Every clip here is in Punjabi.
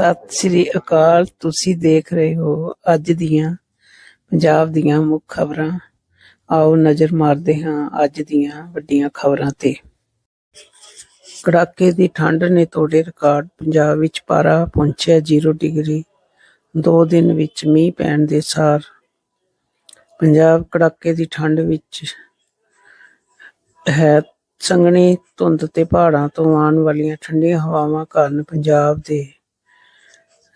ਸਤਿ ਸ੍ਰੀ ਅਕਾਲ। ਤੁਸੀਂ ਦੇਖ ਰਹੇ ਹੋ ਅੱਜ ਦੀਆਂ ਪੰਜਾਬ ਦੀਆਂ ਮੁੱਖ ਖਬਰਾਂ। ਆਓ ਨਜ਼ਰ ਮਾਰਦੇ ਹਾਂ ਅੱਜ ਦੀਆਂ ਵੱਡੀਆਂ ਖਬਰਾਂ ਤੇ। ਕੜਾਕੇ ਦੀ ਠੰਡ ਨੇ ਤੋੜੇ ਰਿਕਾਰਡ ਪੰਜਾਬ ਵਿੱਚ ਪਾਰਾ ਪਹੁੰਚਿਆ 0 ਡਿਗਰੀ। ਦੋ ਦਿਨ ਵਿੱਚ ਮੀਂਹ ਪੈਣ ਦੇ ਸਾਰ ਪੰਜਾਬ ਕੜਾਕੇ ਦੀ ਠੰਡ ਵਿੱਚ ਹੈ ਸੰਘਣੀ ਧੁੰਦ ਤੇ ਪਹਾੜਾਂ ਤੋਂ ਆਉਣ ਵਾਲੀਆਂ ਠੰਡੀਆਂ ਹਵਾਵਾਂ ਕਾਰਨ ਪੰਜਾਬ ਦੇ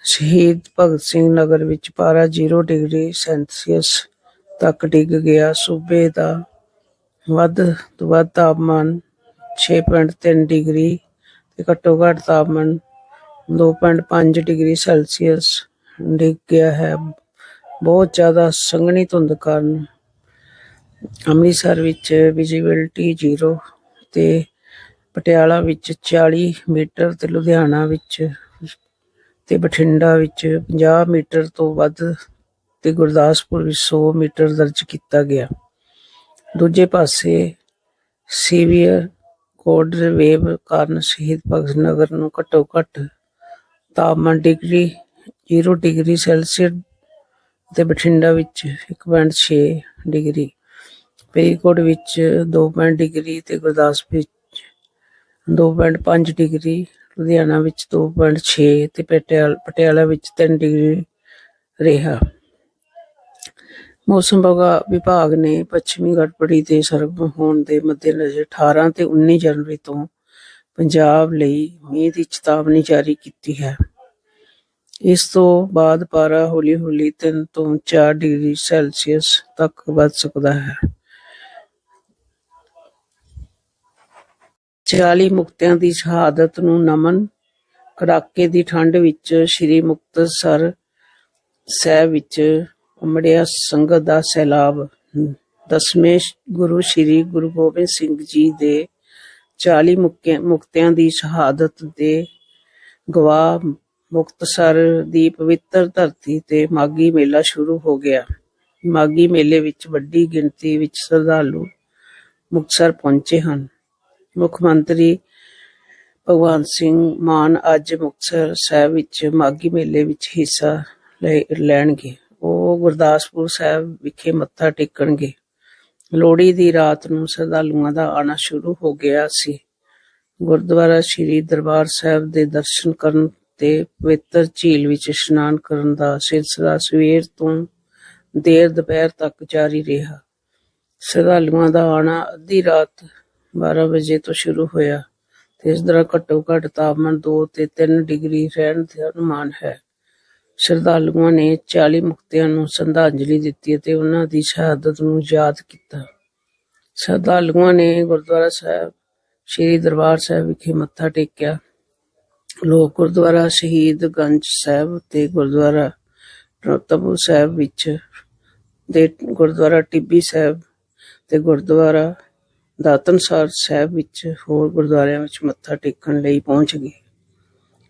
ਸ਼ਹੀਦ ਭਗਤ ਸਿੰਘ ਨਗਰ ਵਿੱਚ ਪਾਰਾ 0 ਡਿਗਰੀ ਸੈਲਸੀਅਸ ਤੱਕ ਡਿੱਗ ਗਿਆ। ਸੂਬੇ ਦਾ ਵੱਧ ਤੋਂ ਵੱਧ ਤਾਪਮਾਨ 6.3 ਡਿਗਰੀ ਤੇ ਘੱਟੋ ਘੱਟ ਤਾਪਮਾਨ 2.5 ਡਿਗਰੀ ਸੈਲਸੀਅਸ ਡਿੱਗ ਗਿਆ ਹੈ। ਬਹੁਤ ਜ਼ਿਆਦਾ ਸੰਘਣੀ ਧੁੰਦ ਕਾਰਨ ਅੰਮ੍ਰਿਤਸਰ ਵਿੱਚ ਵਿਜ਼ੀਬਿਲਟੀ ਜ਼ੀਰੋ ਤੇ ਪਟਿਆਲਾ ਵਿੱਚ 40 ਮੀਟਰ ਤੇ ਲੁਧਿਆਣਾ ਵਿੱਚ ਤੇ ਬਠਿੰਡਾ ਵਿੱਚ 50 ਮੀਟਰ ਤੋਂ ਵੱਧ ਤੇ ਗੁਰਦਾਸਪੁਰ ਵਿੱਚ 100 ਮੀਟਰ ਦਰਜ ਕੀਤਾ ਗਿਆ। ਦੂਜੇ ਪਾਸੇ ਸੀਵੀਅਰ ਕੋਲਡ ਵੇਵ ਕਾਰਨ ਸ਼ਹੀਦ ਭਗਤ ਨਗਰ ਨੂੰ ਘੱਟੋ ਘੱਟ ਤਾਪਮਾਨ ਡਿਗਰੀ 0 ਡਿਗਰੀ ਸੈਲਸੀਅਸ ਤੇ ਬਠਿੰਡਾ ਵਿੱਚ 1.6 ਡਿਗਰੀ, ਫਰੀਦਕੋਟ ਵਿੱਚ 2 ਡਿਗਰੀ ਤੇ ਗੁਰਦਾਸਪੁਰ ਵਿੱਚ 2.5 ਡਿਗਰੀ ਲੁਧਿਆਣਾ ਵਿੱਚ 2.6 ਤੇ ਪਟਿਆਲਾ ਪਟਿਆਲਾ ਵਿੱਚ 3 ਡਿਗਰੀ ਰਿਹਾ। ਮੌਸਮ ਵਿਭਾ- ਵਿਭਾਗ ਨੇ ਪੱਛਮੀ ਗੜਬੜੀ ਦੇ ਸਰਗਰਮ ਹੋਣ ਦੇ ਮੱਦੇਨਜ਼ਰ 18 ਤੇ 19 ਜਨਵਰੀ ਤੋਂ ਪੰਜਾਬ ਲਈ ਮੀਂਹ ਦੀ ਚੇਤਾਵਨੀ ਜਾਰੀ ਕੀਤੀ ਹੈ। ਇਸ ਤੋਂ ਬਾਅਦ ਪਾਰਾ ਹੌਲੀ-ਹੌਲੀ 3 ਤੋਂ 4 ਡਿਗਰੀ ਸੈਲਸੀਅਸ ਤੱਕ ਵੱਧ ਸਕਦਾ ਹੈ। 40 ਮੁਕਤਿਆਂ ਦੀ ਸ਼ਹਾਦਤ ਨੂੰ ਨਮਨ, ਕੜਾਕੇ ਦੀ ਠੰਡ ਵਿੱਚ ਸ੍ਰੀ ਮੁਕਤਸਰ ਸਾਹਿਬ ਵਿੱਚ ਉਮੜਿਆ ਸੰਗਤ ਦਾ ਸੈਲਾਬ। ਦਸਵੇਂ ਗੁਰੂ ਸ੍ਰੀ ਗੁਰੂ ਗੋਬਿੰਦ ਸਿੰਘ ਜੀ ਦੇ 40 ਮੁਕਿਆ- ਮੁਕਤਿਆਂ ਦੀ ਸ਼ਹਾਦਤ ਦੇ ਗਵਾਹ ਮੁਕਤਸਰ ਦੀ ਪਵਿੱਤਰ ਧਰਤੀ ਤੇ ਮਾਗੀ ਮੇਲਾ ਸ਼ੁਰੂ ਹੋ ਗਿਆ। ਮਾਗੀ ਮੇਲੇ ਵਿੱਚ ਵੱਡੀ ਗਿਣਤੀ ਵਿੱਚ ਸ਼ਰਧਾਲੂ ਮੁਕਤਸਰ ਪਹੁੰਚੇ ਹਨ। ਮੁੱਖ ਮੰਤਰੀ ਭਗਵੰਤ ਸਿੰਘ ਮਾਨ ਅੱਜ ਮੁਕਤਸਰ ਸਾਹਿਬ ਵਿੱਚ ਮਾਗੀ ਮੇਲੇ ਵਿੱਚ ਹਿੱਸਾ ਲੈ- ਲੈਣਗੇ। ਉਹ ਗੁਰਦਾਸਪੁਰ ਸਾਹਿਬ ਵਿਖੇ ਮੱਥਾ ਟੇਕਣਗੇ। ਲੋਹੜੀ ਦੀ ਰਾਤ ਨੂੰ ਸ਼ਰਧਾਲੂਆਂ ਦਾ ਆਣਾ ਸ਼ੁਰੂ ਹੋ ਗਿਆ ਸੀ। ਗੁਰਦੁਆਰਾ ਸ੍ਰੀ ਦਰਬਾਰ ਸਾਹਿਬ ਦੇ ਦਰਸ਼ਨ ਕਰਨ ਤੇ ਪਵਿੱਤਰ ਝੀਲ ਵਿੱਚ ਇਸ਼ਨਾਨ ਕਰਨ ਦਾ ਸਿਲਸਿਲਾ ਸਵੇਰ ਤੋਂ ਦੇਰ ਦੁਪਹਿਰ ਤੱਕ ਜਾਰੀ ਰਿਹਾ। ਸ਼ਰਧਾਲੂਆਂ ਦਾ ਆਣਾ ਅੱਧੀ ਰਾਤ 12 ਵਜੇ ਤੋਂ ਸ਼ੁਰੂ ਹੋਇਆ ਤੇ ਇਸ ਦੌਰਾਨ ਘੱਟੋ ਘੱਟ ਤਾਪਮਾਨ 2 ਤੇ 3 ਡਿਗਰੀ ਰਹਿਣ ਦਾ ਅਨੁਮਾਨ ਹੈ। ਸ਼ਰਧਾਲੂਆਂ ਨੇ 40 ਮੁਕਤਿਆਂ ਨੂੰ ਸ਼ਰਧਾਂਜਲੀ ਦਿੱਤੀ ਅਤੇ ਉਹਨਾਂ ਦੀ ਸ਼ਹਾਦਤ ਨੂੰ ਯਾਦ ਕੀਤਾ। ਸ਼ਰਧਾਲੂਆਂ ਨੇ ਗੁਰਦੁਆਰਾ ਸਾਹਿਬ, ਸ੍ਰੀ ਦਰਬਾਰ ਸਾਹਿਬ ਵਿਖੇ ਮੱਥਾ ਟੇਕਿਆ। ਲੋਕ ਗੁਰਦੁਆਰਾ ਸ਼ਹੀਦ ਗੰਜ ਸਾਹਿਬ ਤੇ ਗੁਰਦੁਆਰਾ ਰਤਨਪੁਰ ਸਾਹਿਬ ਵਿੱਚ ਦੇ ਗੁਰਦੁਆਰਾ ਟਿੱਬੀ ਸਾਹਿਬ ਤੇ ਗੁਰਦੁਆਰਾ ਦਾਤਨਸਰ ਸਾਹਿਬ ਵਿੱਚ ਹੋਰ ਗੁਰਦੁਆਰਿਆਂ ਵਿੱਚ ਮੱਥਾ ਟੇਕਣ ਲਈ ਪਹੁੰਚ ਗਏ।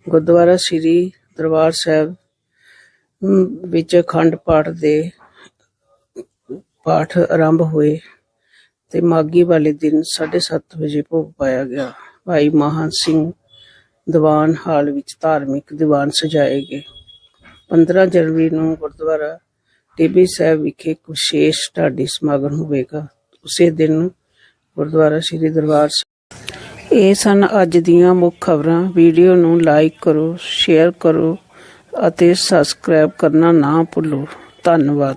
ਗੁਰਦੁਆਰਾ ਸ੍ਰੀ ਦਰਬਾਰ ਸਾਹਿਬ ਵਿੱਚ ਅਖੰਡ ਪਾਠ ਦੇ ਪਾਠ ਆਰੰਭ ਹੋਏ ਤੇ ਮਾਗੀ ਵਾਲੇ ਦਿਨ 7:30 ਵਜੇ ਭੋਗ ਪਾਇਆ ਗਿਆ। ਭਾਈ ਮਹਾਨ ਸਿੰਘ ਦੀਵਾਨ ਹਾਲ ਵਿੱਚ ਧਾਰਮਿਕ ਦੀਵਾਨ ਸਜਾਏ ਗਏ। 15 ਜਨਵਰੀ ਨੂੰ ਗੁਰਦੁਆਰਾ ਟਿੱਬੀ ਸਾਹਿਬ ਵਿਖੇ ਇੱਕ ਵਿਸ਼ੇਸ਼ ਢਾਡੀ ਸਮਾਗਮ ਹੋਵੇਗਾ। ਉਸੇ ਦਿਨ ਗੁਰਦੁਆਰਾ ਸ੍ਰੀ ਦਰਬਾਰ ਸਾਹਿਬ। ਇਹ ਸਨ ਅੱਜ ਦੀਆਂ ਮੁੱਖ ਖਬਰਾਂ। ਵੀਡੀਓ ਨੂੰ ਲਾਈਕ ਕਰੋ, ਸ਼ੇਅਰ ਕਰੋ ਅਤੇ ਸਬਸਕ੍ਰਾਈਬ ਕਰਨਾ ਨਾ ਭੁੱਲੋ। ਧੰਨਵਾਦ।